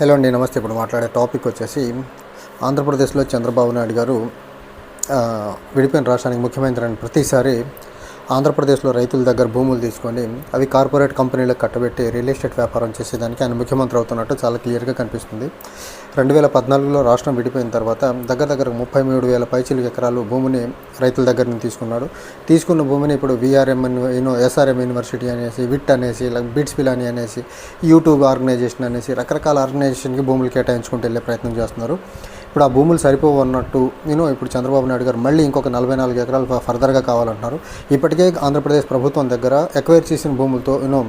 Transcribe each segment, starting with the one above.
Hello అండి నమస్తే. ఇప్పుడు మాట్లాడే టాపిక్ వచ్చేసి ఆంధ్రప్రదేశ్లో చంద్రబాబు నాయుడు గారు విడిపోయిన రాష్ట్రానికి ముఖ్యమంత్రి అని ప్రతిసారి ఆంధ్రప్రదేశ్లో రైతుల దగ్గర భూములు తీసుకొని అవి కార్పొరేట్ కంపెనీలకు కట్టబెట్టి రియల్ ఎస్టేట్ వ్యాపారం చేసేదానికి ఆయన ముఖ్యమంత్రి అవుతున్నట్టు చాలా క్లియర్గా కనిపిస్తుంది. రెండు వేల పద్నాలుగులో రాష్ట్రం విడిపోయిన తర్వాత దగ్గర దగ్గర ముప్పై మూడు వేల పైచిలు ఎకరాలు భూమిని రైతుల దగ్గర నుంచి తీసుకున్నాడు. తీసుకున్న భూమిని ఇప్పుడు విఆర్ఎం యూనో ఎస్ఆర్ఎం యూనివర్సిటీ అనేసి విట్ అనేసి బిట్స్ పిలాని అనేసి యూట్యూబ్ ఆర్గనైజేషన్ అనేసి రకరకాల ఆర్గనైజేషన్కి భూములు కేటాయించుకుంటూ వెళ్ళే ప్రయత్నం చేస్తున్నారు. ఇప్పుడు ఆ భూములు సరిపోవు అన్నట్టు నేను ఇప్పుడు చంద్రబాబు నాయుడు గారు మళ్ళీ ఇంకొక నలభై నాలుగు ఎకరాలు ఫర్దర్గా కావాలంటున్నారు. ఇప్పటికే ఆంధ్రప్రదేశ్ ప్రభుత్వం దగ్గర ఎక్వైర్ చేసిన భూములతో యూనో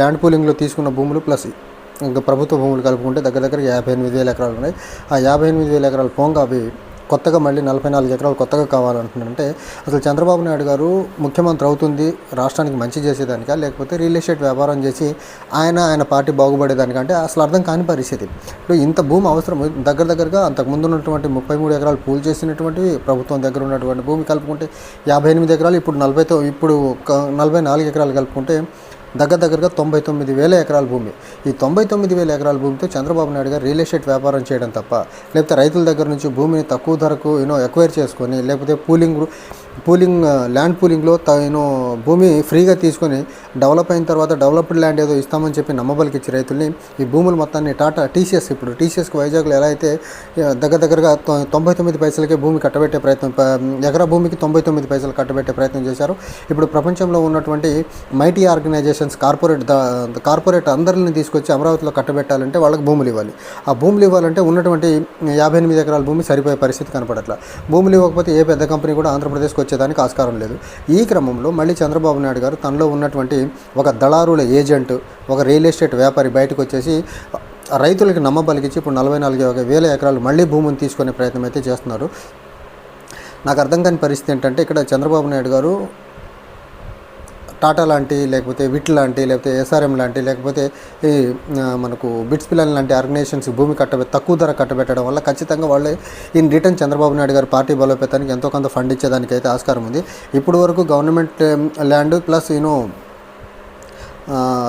ల్యాండ్ పూలింగ్లో తీసుకున్న భూములు ప్లస్ ఇంకా ప్రభుత్వ భూములు కలుపుకుంటే దగ్గర దగ్గర యాభై ఎనిమిది వేల ఎకరాలు ఉన్నాయి. ఆ యాభై ఎనిమిది వేల ఎకరాలు పోంగా అవి కొత్తగా మళ్ళీ నలభై నాలుగు ఎకరాలు కొత్తగా కావాలంటున్నారంటే అసలు చంద్రబాబు నాయుడు గారు ముఖ్యమంత్రి అవుతుంది రాష్ట్రానికి మంచి చేసేదానికా లేకపోతే రియల్ ఎస్టేట్ వ్యాపారం చేసి ఆయన ఆయన పార్టీ బాగుపడేదానికంటే అసలు అర్థం కాని పరిస్థితి. ఇప్పుడు ఇంత భూమి అవసరం దగ్గర దగ్గరగా అంతకు ముందు ఉన్నటువంటి ముప్పై మూడు ఎకరాలు పూల్ చేసినటువంటి ప్రభుత్వం దగ్గర ఉన్నటువంటి భూమి కలుపుకుంటే యాభై ఎనిమిది ఎకరాలు ఇప్పుడు నలభైతో ఇప్పుడు నలభై నాలుగు ఎకరాలు కలుపుకుంటే దగ్గర దగ్గరగా తొంభై తొమ్మిది వేల ఎకరాల భూమి. ఈ తొంభై తొమ్మిది వేల ఎకరాల భూమితో చంద్రబాబు నాయుడు గారు రియల్ ఎస్టేట్ వ్యాపారం చేయడం తప్ప లేకపోతే రైతుల దగ్గర నుంచి భూమిని తక్కువ ధరకు యూనో ఎక్వైర్ చేసుకొని లేకపోతే పూలింగ్ పూలింగ్ ల్యాండ్ పూలింగ్లో త భూమి ఫ్రీగా తీసుకొని డెవలప్ అయిన తర్వాత డెవలప్డ్ ల్యాండ్ ఏదో ఇస్తామని చెప్పి నమ్మబలికి ఇచ్చి రైతుల్ని ఈ భూములు మొత్తాన్ని టాటా టీసీఎస్ ఇప్పుడు టీసీఎస్కి వైజాగ్లో ఎలా అయితే దగ్గర దగ్గరగా తొంభై తొమ్మిది పైసలకే భూమి కట్టబెట్టే ప్రయత్నం ఎకరా భూమికి తొంభై తొమ్మిది పైసలు కట్టబెట్టే ప్రయత్నం చేశారు. ఇప్పుడు ప్రపంచంలో ఉన్నటువంటి మైటీ ఆర్గనైజేషన్స్ కార్పొరేట్ కార్పొరేట్ అందరిని తీసుకొచ్చి అమరావతిలో కట్టబెట్టాలంటే వాళ్ళకి భూములు ఇవ్వాలి. ఆ భూములు ఇవ్వాలంటే ఉన్నటువంటి యాభై ఎనిమిది ఎకరాల భూమి సరిపోయే పరిస్థితి కనపడట్లా. భూములు ఇవ్వకపోతే ఏ పెద్ద కంపెనీ కూడా ఆంధ్రప్రదేశ్కి వచ్చేదానికి ఆస్కారం లేదు. ఈ క్రమంలో మళ్ళీ చంద్రబాబు నాయుడు గారు తనలో ఉన్నటువంటి ఒక దళారుల ఏజెంట్ ఒక రియల్ ఎస్టేట్ వ్యాపారి బయటకు వచ్చేసి రైతులకి నమ్మబలిగించి ఇప్పుడు నలభై నాలుగు వేల ఎకరాలు మళ్ళీ భూమిని తీసుకునే ప్రయత్నం అయితే చేస్తున్నారు. నాకు అర్థం కాని పరిస్థితి ఏంటంటే ఇక్కడ చంద్రబాబు నాయుడు గారు టాటా లాంటి లేకపోతే విట్ లాంటి లేకపోతే ఎస్ఆర్ఎం లాంటి లేకపోతే ఈ మనకు బిట్స్ పిల్లల లాంటి ఆర్గనైజేషన్స్ భూమి కట్టబె తక్కువ ధర కట్టబెట్టడం వల్ల ఖచ్చితంగా వాళ్ళు ఇన్ రిటర్న్ చంద్రబాబు నాయుడు గారు పార్టీ బలోపేతానికి ఎంతో కొంత ఫండ్ ఇచ్చేదానికి అయితే ఆస్కారం ఉంది. ఇప్పుడు వరకు గవర్నమెంట్ ల్యాండ్ ప్లస్ యూనో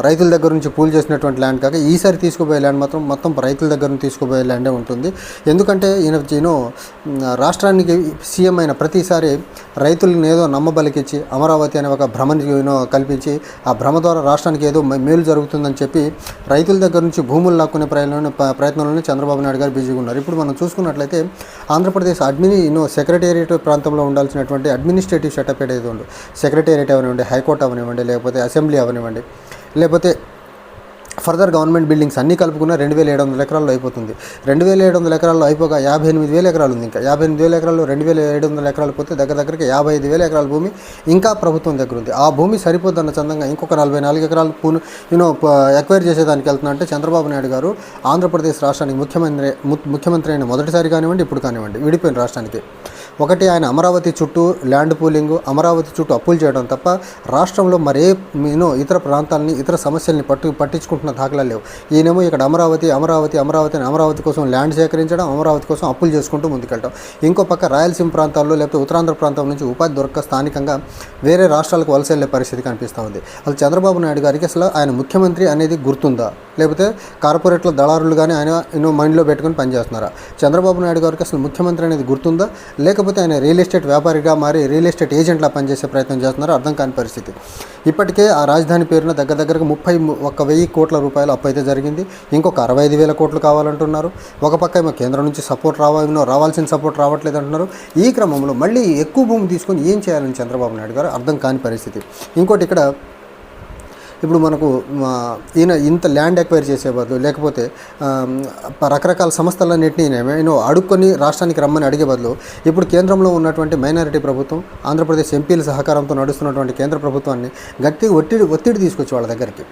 రైతుల దగ్గర నుంచి పూల్ చేసినటువంటి ల్యాండ్ కాక ఈసారి తీసుకుపోయే ల్యాండ్ మాత్రం మొత్తం రైతుల దగ్గర నుంచి తీసుకుపోయే ల్యాండే ఉంటుంది. ఎందుకంటే ఈయన ఈయన రాష్ట్రానికి సీఎం అయిన ప్రతిసారి రైతులను ఏదో నమ్మబలికిచ్చి అమరావతి అనే ఒక భ్రమని కల్పించి ఆ భ్రమ ద్వారా రాష్ట్రానికి ఏదో మేలు జరుగుతుందని చెప్పి రైతుల దగ్గర నుంచి భూములు లాక్కునే ప్రయత్నంలో ప్రయత్నంలోనే చంద్రబాబు నాయుడు గారు బిజీగా ఉన్నారు. ఇప్పుడు మనం చూసుకున్నట్లయితే ఆంధ్రప్రదేశ్ అడ్మిని యూనో సెక్రటేరియట్ ప్రాంతంలో ఉండాల్సినటువంటి అడ్మినిస్ట్రేటివ్ సెటప్ ఏదైతే ఉందో సెక్రటేరియట్ అవనివ్వండి హైకోర్టు అవనివ్వండి లేకపోతే అసెంబ్లీ అవనివ్వండి లేకపోతే ఫర్దర్ గవర్నమెంట్ బిల్డింగ్స్ అన్నీ కలుపుకున్న రెండు వేల ఏడు వందల ఎకరాల్లో అయిపోతుంది. రెండు వేల ఏడు వందల ఎకరాల్లో అయిపోగా యాభై ఎనిమిది వేల ఎకరాలు ఉంది ఇంకా. యాభై ఎనిమిది వేల ఎకరాల్లో రెండు వేల ఏడు వందల ఎకరాలు పోతే దగ్గర దగ్గరికి యాభై ఐదు వేల ఎకరాల భూమి ఇంకా ప్రభుత్వం దగ్గర ఉంది. ఆ భూమి సరిపోద్దన్న చందంగా ఇంకొక నలభై నాలుగు ఎకరాలు పూను యూనో ఎక్వైర్ చేసేదానికి వెళ్తున్నా అంటే చంద్రబాబు నాయుడు గారు ఆంధ్రప్రదేశ్ రాష్ట్రానికి ముఖ్యమంత్రి ము- ముఖ్యమంత్రి అయిన మొదటిసారి కానివ్వండి ఇప్పుడు కానివ్వండి విడిపోయిన రాష్ట్రానికి. ఒకటి ఆయన అమరావతి చుట్టూ ల్యాండ్ పూలింగ్ అమరావతి చుట్టూ అప్పులు చేయడం తప్ప రాష్ట్రంలో మరే మీనో ఇతర ప్రాంతాలని ఇతర సమస్యల్ని పట్టు పట్టించుకుంటున్న దాఖలాలు లేవు. ఈయనేమో ఇక్కడ అమరావతి అమరావతి అమరావతి అమరావతి కోసం ల్యాండ్ సేకరించడం అమరావతి కోసం అప్పులు చేసుకుంటూ ముందుకెళ్ళడం ఇంకో పక్క రాయలసీమ ప్రాంతాల్లో లేకపోతే ఉత్తరాంధ్ర ప్రాంతం నుంచి ఉపాధి దొరక స్థానికంగా వేరే రాష్ట్రాలకు వలస వెళ్ళే పరిస్థితి కనిపిస్తూ ఉంది. అసలు చంద్రబాబు నాయుడు గారికి అసలు ఆయన ముఖ్యమంత్రి అనేది గుర్తుందా? లేకపోతే కార్పొరేట్ల దళారులు కానీ ఆయన ఎన్నో మైండ్లో పెట్టుకొని పనిచేస్తున్నారా? చంద్రబాబు నాయుడు గారికి అసలు ముఖ్యమంత్రి అనేది గుర్తుందా? లేకపోతే ఆయన రియల్ ఎస్టేట్ వ్యాపారిగా మారి రియల్ ఎస్టేట్ ఏజెంట్లా పనిచేసే ప్రయత్నం చేస్తున్నారు అర్థం కాని పరిస్థితి. ఇప్పటికే ఆ రాజధాని పేరున దగ్గర దగ్గరకు ముప్పై ఒక్క వెయ్యి కోట్ల రూపాయలు అప్పు అయితే జరిగింది. ఇంకొక అరవై ఐదు వేల కోట్లు కావాలంటున్నారు. ఒక పక్క ఏమో కేంద్రం నుంచి సపోర్ట్ రావాలనో రావాల్సిన సపోర్ట్ రావట్లేదు అంటున్నారు ఈ క్రమంలో మళ్ళీ ఎక్కువ భూమి తీసుకొని ఏం చేయాలని చంద్రబాబు నాయుడు గారు అర్థం కాని పరిస్థితి. ఇంకోటి ఇక్కడ ఇప్పుడు మనకు ఈయన ఇంత ల్యాండ్ ఎక్వైర్ చేసే బదులు లేకపోతే రకరకాల సంస్థలన్నింటినీ నేను అడుక్కొని రాష్ట్రానికి రమ్మని అడిగే బదులు ఇప్పుడు కేంద్రంలో ఉన్నటువంటి మైనారిటీ ప్రభుత్వం ఆంధ్రప్రదేశ్ ఎంపీల సహకారంతో నడుస్తున్నటువంటి కేంద్ర ప్రభుత్వాన్ని గట్టి ఒత్తిడి ఒత్తిడి తీసుకొచ్చి వాళ్ళ దగ్గరికి.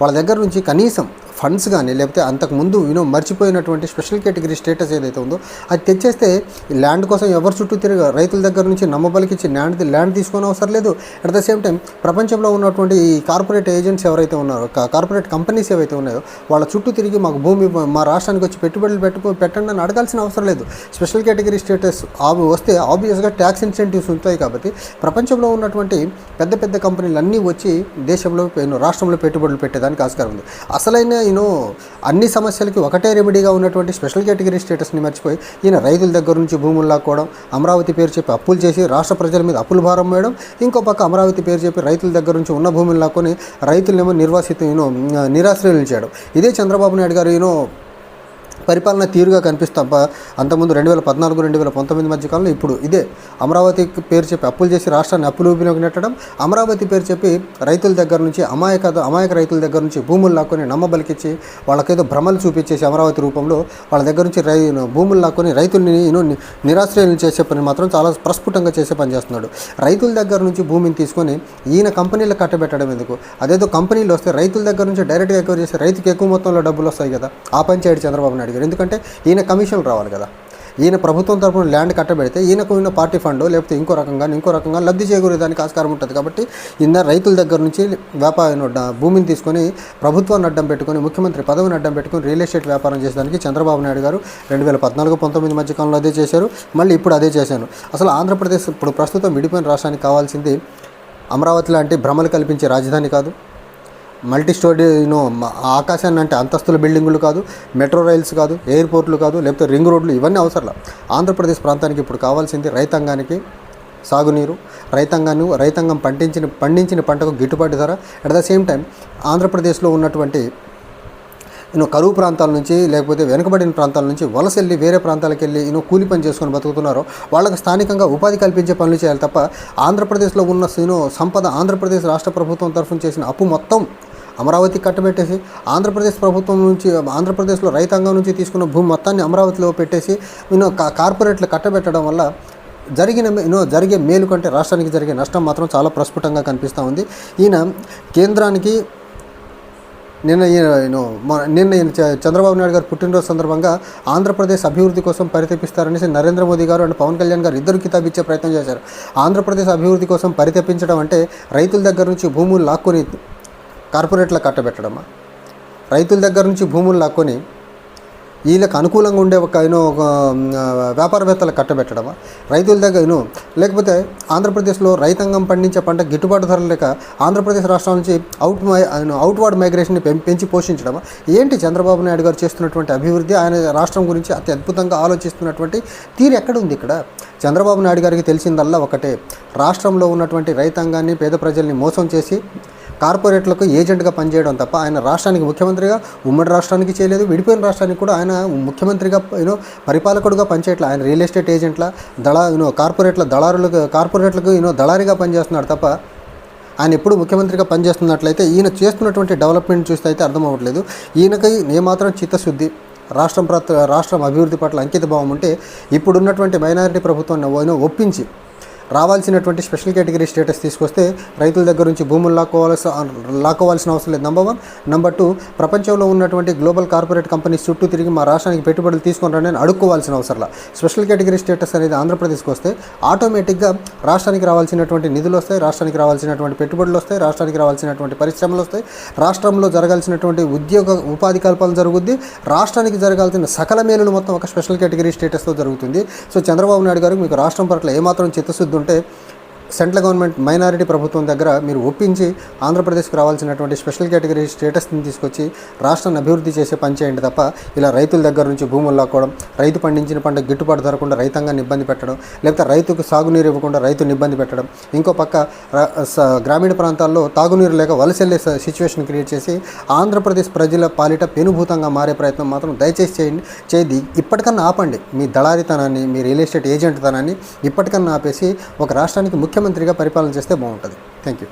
వాళ్ళ దగ్గర నుంచి కనీసం ఫండ్స్ కానీ లేకపోతే అంతకుముందు యూనో మర్చిపోయినటువంటి స్పెషల్ కేటగిరీ స్టేటస్ ఏదైతే ఉందో అది తెచ్చేస్తే ఈ ల్యాండ్ కోసం ఎవరు చుట్టూ తిరగ రైతుల దగ్గర నుంచి నమ్మబలికిచ్చి ల్యాండ్ ల్యాండ్ తీసుకొని అవసరం లేదు. అట్ ద సేమ్ టైం ప్రపంచంలో ఉన్నటువంటి ఈ కార్పొరేట్ ఏజెంట్స్ ఎవరైతే ఉన్నారో కార్పొరేట్ కంపెనీస్ ఏవైతే ఉన్నాయో వాళ్ళ చుట్టూ తిరిగి మాకు భూమి మా రాష్ట్రానికి వచ్చి పెట్టుబడులు పెట్టుకో పెట్టండి అని అడగాల్సిన అవసరం లేదు. స్పెషల్ కేటగిరీ స్టేటస్ ఆబ్ వస్తే ఆబ్వియస్గా ట్యాక్స్ ఇన్సెంటివ్స్ ఉంటాయి కాబట్టి ప్రపంచంలో ఉన్నటువంటి పెద్ద పెద్ద కంపెనీలు అన్నీ వచ్చి దేశంలో రాష్ట్రంలో పెట్టుబడులు పెట్టేదానికి ఆస్కారం ఉంది. అసలైన ఈయన అన్ని సమస్యలకి ఒకటే రెమెడీగా ఉన్నటువంటి స్పెషల్ కేటగిరీ స్టేటస్ని మర్చిపోయి ఈయన రైతుల దగ్గర నుంచి భూములు లాక్కోవడం అమరావతి పేరు చెప్పి అప్పులు చేసి రాష్ట్ర ప్రజల మీద అప్పులు భారం వేయడం ఇంకో పక్క అమరావతి పేరు చెప్పి రైతుల దగ్గర నుంచి ఉన్న భూములు లాక్కొని రైతులనేమో నిర్వాసిత ఈయన నిరాశ్రయులు చేయడం. ఇదే చంద్రబాబు నాయుడు గారు ఈయన పరిపాలన తీరుగా కనిపిస్తాం అంతకుముందు రెండు వేల పద్నాలుగు రెండు వేల పంతొమ్మిది మధ్య కాలంలో ఇప్పుడు ఇదే. అమరావతి పేరు చెప్పి అప్పులు చేసి రాష్ట్రాన్ని అప్పులు ఊపిలోకి నెట్టడం అమరావతి పేరు చెప్పి రైతుల దగ్గర నుంచి అమాయక అమాయక రైతుల దగ్గర నుంచి భూములు లాక్కొని నమ్మబలికిచ్చి వాళ్ళకేదో భ్రమలు చూపించేసి అమరావతి రూపంలో వాళ్ళ దగ్గర నుంచి రై భూములు లాక్కొని రైతుల్ని యూనో నిరాశ్రయులు చేసే పని మాత్రం చాలా ప్రస్ఫుటంగా చేసే పని చేస్తున్నాడు. రైతుల దగ్గర నుంచి భూమిని తీసుకొని ఈయన కంపెనీలు కట్టబెట్టడం ఎందుకు? అదేదో కంపెనీలు వస్తే రైతుల దగ్గర నుంచి డైరెక్ట్గా ఎక్కువ చేస్తే రైతుకి ఎక్కువ మొత్తంలో డబ్బులు వస్తాయి కదా. ఆ పని చేయడు చంద్రబాబు నాయుడు గారు ఎందుకంటే ఈయన కమిషన్లు రావాలి కదా. ఈయన ప్రభుత్వం తరపున ల్యాండ్ కట్టబెడితే ఈయనకు ఉన్న పార్టీ ఫండ్ లేకపోతే ఇంకో రకంగా ఇంకో రకంగా లబ్ధి చేకూరేదానికి ఆస్కారం ఉంటుంది కాబట్టి ఈయన రైతుల దగ్గర నుంచి వ్యాపార భూమిని తీసుకొని ప్రభుత్వాన్ని అడ్డం పెట్టుకొని ముఖ్యమంత్రి పదవిని అడ్డం పెట్టుకొని రియల్ ఎస్టేట్ వ్యాపారం చేసేదానికి చంద్రబాబు నాయుడు గారు రెండు వేల పద్నాలుగు పంతొమ్మిది మధ్య కాలంలో అదే చేశారు. మళ్ళీ ఇప్పుడు అదే చేశాను అసలు ఆంధ్రప్రదేశ్ ఇప్పుడు ప్రస్తుతం విడిపోయిన రాష్ట్రానికి కావాల్సింది అమరావతి లాంటి భ్రమలు కల్పించే రాజధాని కాదు. మల్టీ స్టోరీ యూనో ఆకాశాన్ని అంటే అంతస్తుల బిల్డింగులు కాదు మెట్రో రైల్స్ కాదు ఎయిర్పోర్ట్లు కాదు లేకపోతే రింగ్ రోడ్లు ఇవన్నీ అవసరం ఆంధ్రప్రదేశ్ ప్రాంతానికి ఇప్పుడు కావాల్సింది రైతాంగానికి సాగునీరు రైతాంగాన్ని రైతాంగం పండించిన పండించిన పంటకు గిట్టుబాటు ధర. అట్ ద సేమ్ టైం ఆంధ్రప్రదేశ్లో ఉన్నటువంటి యూనో కరువు ప్రాంతాల నుంచి లేకపోతే వెనుకబడిన ప్రాంతాల నుంచి వలస వెళ్ళి వేరే ప్రాంతాలకు వెళ్ళి యూనో కూలి పని చేసుకొని బతుకుతున్నారో వాళ్ళకి స్థానికంగా ఉపాధి కల్పించే పనులు చేయాలి తప్ప ఆంధ్రప్రదేశ్లో ఉన్న సంపద ఆంధ్రప్రదేశ్ రాష్ట్ర ప్రభుత్వం తరఫున చేసిన అప్పు మొత్తం అమరావతి కట్టబెట్టేసి ఆంధ్రప్రదేశ్ ప్రభుత్వం నుంచి ఆంధ్రప్రదేశ్లో రైతాంగం నుంచి తీసుకున్న భూమి మొత్తాన్ని అమరావతిలో పెట్టేసి యూనో కార్పొరేట్లు కట్టబెట్టడం వల్ల జరిగిన యూనో జరిగే మేలు కంటే రాష్ట్రానికి జరిగే నష్టం మాత్రం చాలా ప్రస్ఫుటంగా కనిపిస్తూ ఉంది. ఈయన కేంద్రానికి నిన్న ఈయన నిన్న చ- చంద్రబాబు నాయుడు గారు పుట్టినరోజు సందర్భంగా ఆంధ్రప్రదేశ్ అభివృద్ధి కోసం పరితపిస్తారనేసి నరేంద్ర మోదీ గారు అండ్ పవన్ కళ్యాణ్ గారు ఇద్దరు కితాబ్ ఇచ్చే ప్రయత్నం చేశారు. ఆంధ్రప్రదేశ్ అభివృద్ధి కోసం పరితపించడం అంటే రైతుల దగ్గర నుంచి భూములు లాక్కొని కార్పొరేట్లకు కట్టబెట్టడమా రైతుల దగ్గర నుంచి భూములు లాక్కొని వీళ్ళకి అనుకూలంగా ఉండే ఒక యూనో ఒక వ్యాపారవేత్తలు వ్యాపారవేత్తలకు కట్టబెట్టడమా? రైతుల దగ్గర యూనో లేకపోతే ఆంధ్రప్రదేశ్లో రైతాంగం పండించే పంట గిట్టుబాటు ధరలు లేక ఆంధ్రప్రదేశ్ రాష్ట్రం నుంచి అవుట్ మై అవుట్వర్డ్ మైగ్రేషన్ని పెం- పెంచి పోషించడమా? ఏంటి చంద్రబాబు నాయుడు గారు చేస్తున్నటువంటి అభివృద్ధి? ఆయన రాష్ట్రం గురించి అతి అద్భుతంగా ఆలోచిస్తున్నటువంటి తీరు ఎక్కడ ఉంది ఇక్కడ? చంద్రబాబు నాయుడు గారికి తెలిసిందల్లా ఒకటే రాష్ట్రంలో ఉన్నటువంటి రైతాంగాన్ని పేద ప్రజల్ని మోసం చేసి కార్పొరేట్లకు ఏజెంట్గా పనిచేయడం తప్ప ఆయన రాష్ట్రానికి ముఖ్యమంత్రిగా ఉమ్మడి రాష్ట్రానికి చేయలేదు విడిపోయిన రాష్ట్రానికి కూడా ఆయన ముఖ్యమంత్రిగా యూనో పరిపాలకుడుగా పనిచేయట్లా. ఆయన రియల్ ఎస్టేట్ ఏజెంట్ల దళ యూనో కార్పొరేట్ల దళారులకు కార్పొరేట్లకు యూనో దళారిగా పనిచేస్తున్నాడు తప్ప ఆయన ఎప్పుడు ముఖ్యమంత్రిగా పనిచేస్తున్నట్లయితే ఈయన చేస్తున్నటువంటి డెవలప్మెంట్ చూస్తే అయితే అర్థం అవ్వట్లేదు. ఈయనకై ఏమాత్రం చిత్తశుద్ధి రాష్ట్రం ప్రత రాష్ట్రం అభివృద్ధి పట్ల అంకిత భావం ఉంటే ఇప్పుడున్నటువంటి మైనారిటీ ప్రభుత్వాన్ని ఒప్పించి రావాల్సినటువంటి స్పెషల్ కేటగిరీ స్టేటస్ తీసుకొస్తే రైతుల దగ్గర నుంచి భూములు లాక్కోవాల్సిన లాక్కోవాల్సిన అవసరం లేదు. నెంబర్ వన్ నెంబర్ టూ ప్రపంచంలో ఉన్నటువంటి గ్లోబల్ కార్పొరేట్ కంపెనీస్ చుట్టూ తిరిగి మా రాష్ట్రానికి పెట్టుబడులు తీసుకొని రండి అని అడుక్కోవాల్సిన అవసరం లేదు స్పెషల్ కేటగిరీ స్టేటస్ అనేది ఆంధ్రప్రదేశ్కి వస్తే ఆటోమేటిక్గా రాష్ట్రానికి రావాల్సినటువంటి నిధులు వస్తాయి రాష్ట్రానికి రావాల్సినటువంటి పెట్టుబడులు వస్తాయి రాష్ట్రానికి రావాల్సినటువంటి పరిశ్రమలు వస్తాయి. రాష్ట్రంలో జరగాల్సినటువంటి ఉద్యోగ ఉపాధి కల్పన జరుగుద్ది. రాష్ట్రానికి జరగాల్సిన సకల మేలులు మొత్తం ఒక స్పెషల్ కేటగిరీ స్టేటస్తో జరుగుతుంది. సో చంద్రబాబు నాయుడు గారు మీకు రాష్ట్రం పట్ల ఏమాత్రం చిత్తశుద్ధి ఉంటే సెంట్రల్ గవర్నమెంట్ మైనారిటీ ప్రభుత్వం దగ్గర మీరు ఒప్పించి ఆంధ్రప్రదేశ్కు రావాల్సినటువంటి స్పెషల్ కేటగిరీ స్టేటస్ని తీసుకొచ్చి రాష్ట్రాన్ని అభివృద్ధి చేసే పని చేయండి తప్ప ఇలా రైతుల దగ్గర నుంచి భూములు లాక్కోవడం రైతు పండించిన పంట గిట్టుబాటు ధరకుండా రైతాంగాన్ని ఇబ్బంది పెట్టడం లేకపోతే రైతుకు సాగునీరు ఇవ్వకుండా రైతుని ఇబ్బంది పెట్టడం ఇంకో పక్క స- గ్రామీణ ప్రాంతాల్లో తాగునీరు లేక వలసెళ్ళే సిచ్యువేషన్ క్రియేట్ చేసి ఆంధ్రప్రదేశ్ ప్రజల పాలిట పెనుభూతంగా మారే ప్రయత్నం మాత్రం దయచేసి చేయండి. చేది ఇప్పటికన్నా ఆపండి. మీ దళారితనాన్ని మీ రియల్ ఎస్టేట్ ఏజెంట్ తనాన్ని ఇప్పటికన్నా ఆపేసి ఒక రాష్ట్రానికి ముఖ్యమంత్రిగా పరిపాలన చేస్తే బాగుంటుంది. Thank you